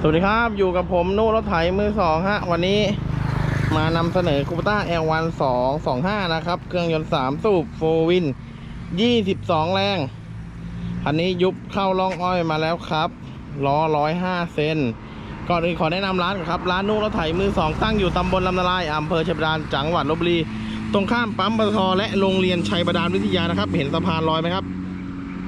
สวัสดีครับอยู่กับผมนุรถไถมือสองฮะ วันนี้มานำเสนอคูปต้า L1 225นสองสองห้านะครับ เครื่องยนต์3สูบโฟวิน22แรงคันนี้ยุบเข้าล่องอ้อยมาแล้วครับล้อ105เซนก่อนอื่นขอแนะนำร้านครับ ร้านนุรถไถมือสองตั้งอยู่ตำบลลำนาลายอำเภอชัยบาดาลจังหวัดลบบุรี ตรงข้ามปั๊มปตทและโรงเรียนชัยบาดาลวิทยานะครับ เห็นสะพานลอยไหมครับ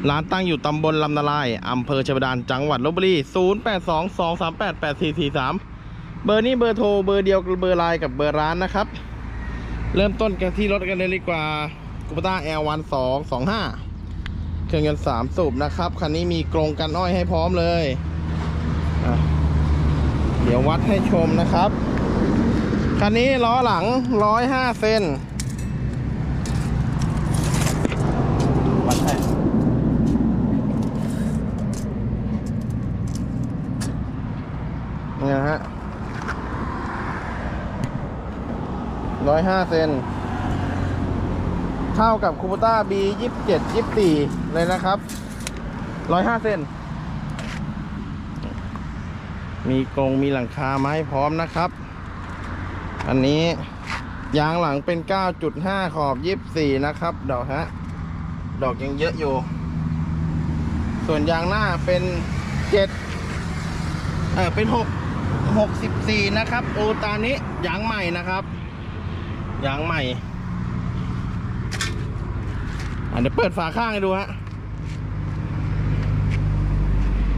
ร้านตั้งอยู่ตำบลลำนาลายอำเภอชัยบาดาลจังหวัดลบบุรี 0822388443 เบอร์นี้เบอร์โทรเบอร์เดียวกับเบอร์ไลน์กับเบอร์ร้านนะครับ เริ่มต้นกันที่รถกันเลยดีกว่ากุปต้า L1 225เครื่องยนต์3สูบนะครับ คันนี้มีกรงกันอ้อยให้พร้อมเลย เดี๋ยววัดให้ชมนะครับ คันนี้ล้อหลัง105เซนวัดให้ นี่นะฮะร้อยห้าเซนเท่ากับคูปต้า B ยี่สิบเจ็ดยี่สิบสี่เลยนะครับร้อยห้าเซนมีกรงมีหลังคาไม้พร้อมนะครับ อันนี้ยางหลังเป็น 9.5 ขอบ 24 นะครับ ดอกฮะ ดอกยังเยอะอยู่ ส่วนยางหน้าเป็น 7 เออเป็นห กหกสิบสี่นะครับ โอตานี้ยางใหม่นะครับยางใหม่อะเดี๋ยวเปิดฝาข้างให้ดูฮะ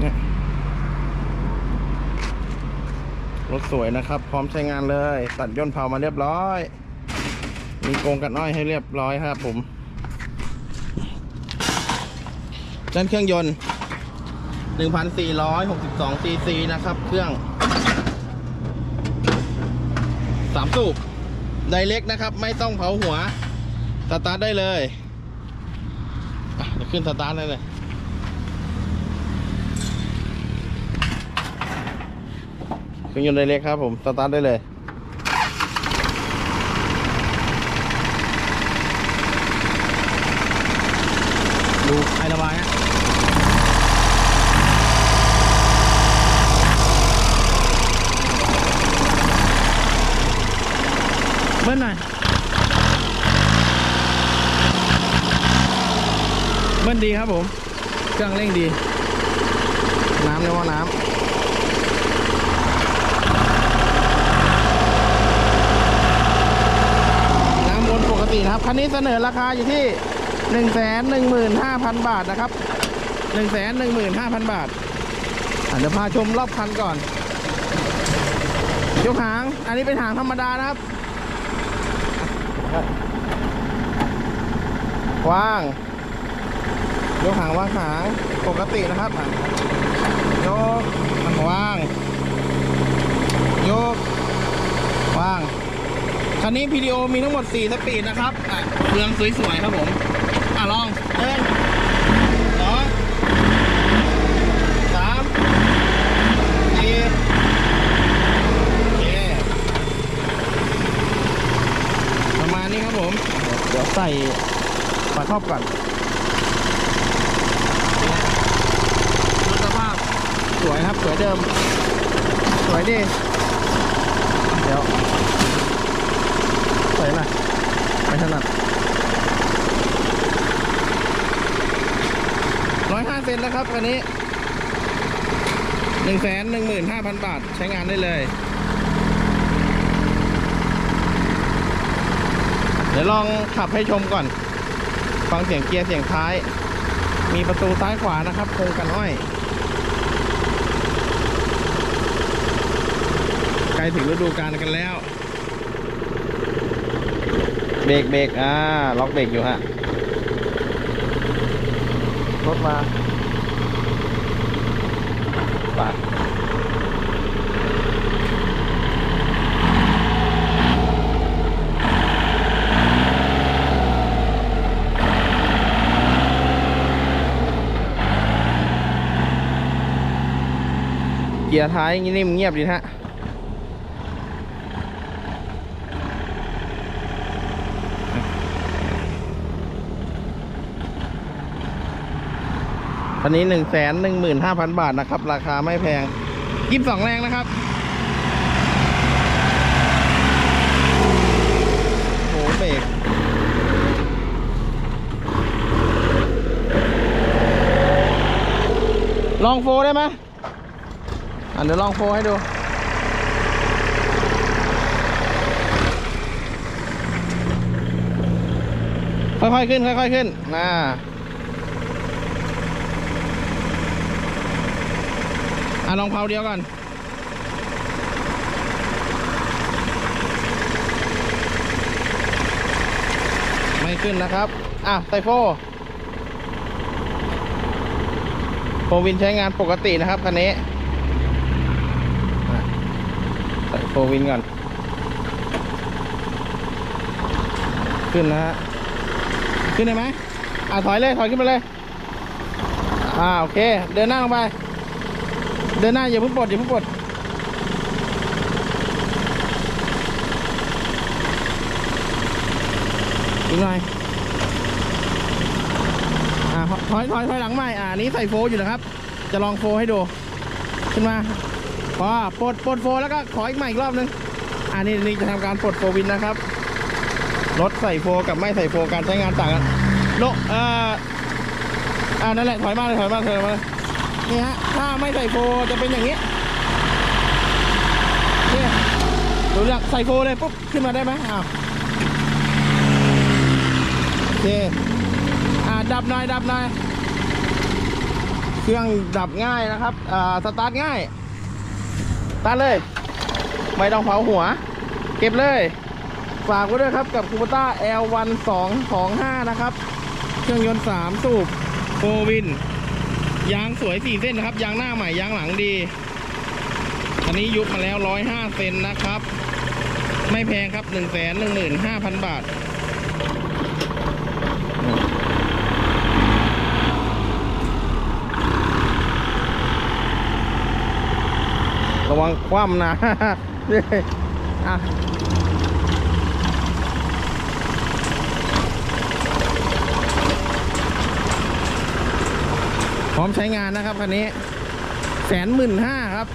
เนี่ยรถสวยนะครับ พร้อมใช้งานเลย ตัดย่นเผามาเรียบร้อย มีโกงกันอ้อยให้เรียบร้อยครับผมด้านเครื่องยนต์ 1,462 cc นะครับ เครื่องสามสูบไดเล็กนะครับ ไม่ต้องเผาหัว สตาร์ทได้เลยอะเดี๋ยวขึ้นสตาร์ทได้เลยเครื่องยนต์ไดเล็กครับผม สตาร์ทได้เลยดูไอระบายฮะ บิ้ลหน่อย เบิ้ลดีครับผม เครื่องเร่งดี น้ำในหม้อน้ำน้ำวนปกตินะครับคันนี้เสนอราคาอยู่ที่ 1 1 5 0 0 0 บาทนะครับ 1 1 5 0 0 0 บาทอะเดี๋ยวพาชมรอบคันก่อน ยกหาง อันนี้เป็นหางธรรมดานะครับ ว่าง ยกหางว่างหางปกตินะครับยกมันว่าง ยก ว่าง คันนี้วิดีโอมีทั้งหมด 4 สปีดนะครับเครื่องสวยๆครับผม อะลองเดินสองสามสี่โอเค ประมาณนี้ครับผม เดี๋ยวใส่ฝาครอบก่อนดูสภาพสวยครับ สวยเดิม สวยดี เดี๋ยว สวยหน่อยไม่ถนัดร้อยห้าเซนนะครับอันนี้หนึ่งแสนหนึ่งหมื่นห้าพันบาทใช้งานได้เลย เดี๋ยวลองขับให้ชมก่อน ฟังเสียงเกียร์เสียงท้าย มีประตูซ้ายขวานะครับโครงกันอ้อยใกล้ถึงฤดูกาลกันแล้ว เบรกเบรกอ่าล็อกเบรกอยู่ฮะรถมาไป เกียร์ท้ายนิ่มเงียบดีฮะคันนี้หนึ่งแสนหนึ่งหมื่นห้าพันบาทนะครับ ราคาไม่แพงยี่สิบสองแรงนะครับโหเบรกลองโฟได้ไหม เดี๋ยวลองโฟให้ดูค่อยๆขึ้นค่อยๆขึ้นน่าอะลองเผาเดียวก่อน ไม่ขึ้นนะครับ อะไซโฟโฟวินใช้งานปกตินะครับคันนี้อะ ใส่โฟวินก่อน ขึ้นนะฮะ ขึ้นได้ไหมอะถอยเลย ถอยขึ้นไปเลย อ่า โอเค เดินหน้าลงไป เดินหน้าอย่าเพิ่งปลดอย่าเพิ่งปลดอีกหน่อยอ่าถอยถอยถอยหลังใหม่ อ่านนี้ใส่โฟอยู่นะครับ จะลองโฟให้ดู ขึ้นมา พอปลดปลดโฟแล้วก็ขออีกใหม่อีกรอบนึงอ่านี่นี่จะทำการปลดโฟวินนะครับรถใส่โฟกับไม่ใส่โฟการใช้งานต่างกันโลเอ่ออ่านั่นแหละถอยมาเลยถอยมาถอยมาเลยนี่ฮะถ้าไม่ใส่โฟจะเป็นอย่างนี้นี่ดูเรื่องใส่โฟเลยปุ๊บขึ้นมาได้ไหมอ้าวโอเคอ่าดับหน่อยดับหน่อยเครื่องดับง่ายนะครับอ่าสตาร์ทง่าย ตาร์ทเลย ไม่ต้องเผาหัว เก็บเลย ฝากไว้ด้วยครับกับคูปต้า L1 225 นะครับ เครื่องยนต์ 3 สูบโฟวิน ยางสวย 4 เส้นนะครับ ยางหน้าใหม่ ยางหลังดี อันนี้ยุบมาแล้ว 105 เซนนะครับ ไม่แพงครับ 1 1 5 0 0 0 บาท ระวังคว่ำนะนี่อะพร้อมใช้งานนะครับคันนี้แสนหมื่นห้าครับ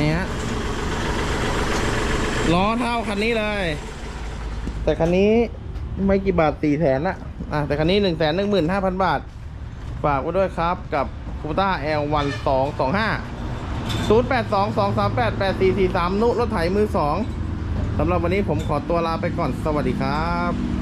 นี่ฮะล้อเท่าคันนี้เลย แต่คันนี้ ไม่กี่บาทสี่แสนละอะแต่คันนี้หนึ่งแสนหนึ่งหมื่นห้าพันบาท ฝากไว้ด้วยครับกับคูต้า L1 2 2 5 0 8 2 2 3 8 8 4 4 3นุรถไถมือสองสำหรับวันนี้ผมขอตัวลาไปก่อนสวัสดีครับ